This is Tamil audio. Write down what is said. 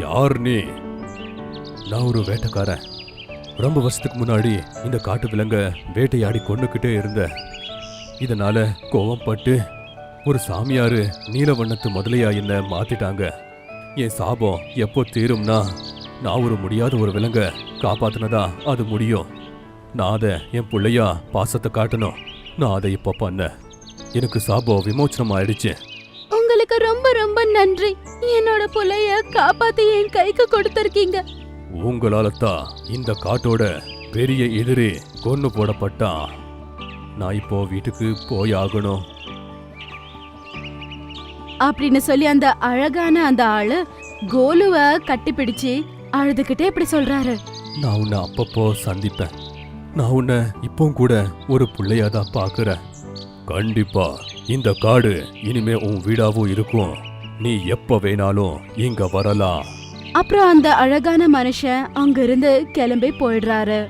யார் நீ? நான் ஒரு வேட்டைக்காரன். ரொம்ப வருஷத்துக்கு முன்னாடி இந்த காட்டு விலங்க வேட்டையாடி கொண்டுக்கிட்டே இருந்தேன் இதனால கோவம் பட்டு ஒரு சாமியாரு நீலவண்ணத்து முதலையா என்ன மாத்திட்டாங்க. என் சாபம் எப்போ தீரும்னா நான் ஒரு முடியாத ஒரு விலங்க காப்பாத்தினதா அது முடியும். நான் அதை என் பிள்ளையா பாசத்தை காட்டணும். நான் அதை இப்போ பண்ணேன். எனக்கு சாபம் விமோச்சனம் ஆயிடுச்சு. உங்களுக்கு ரொம்ப ரொம்ப நன்றி. என்னோட புள்ளைய காப்பாத்தி என் கைக்கு கொடுத்திருக்கீங்க. உங்களால தான் இந்த காட்டோட பெரிய எதிரி கொன்னு போடப்பட்டான் நான் இப்போ வீட்டுக்கு போய் ஆகணும் அப்படின்னு சொல்லி அந்த அழகான அந்த ஆளு கோலுவ கட்டிப்பிடிச்சு அழுதுகிட்டே இப்படி சொல்றாரு. நான் உன்னை அப்பப்போ சந்திப்பேன். நான் உன்னை இப்பவும் கூட ஒரு பிள்ளையா தான் பார்க்கறேன். கண்டிப்பா. இந்த காடு இனிமே உன் வீடாவும் இருக்கும். நீ எப்ப வேணாலும் இங்க வரலாம். அப்புறம் அந்த அழகான மனுஷன் அங்கிருந்து கிளம்பி போயிடுறாரு.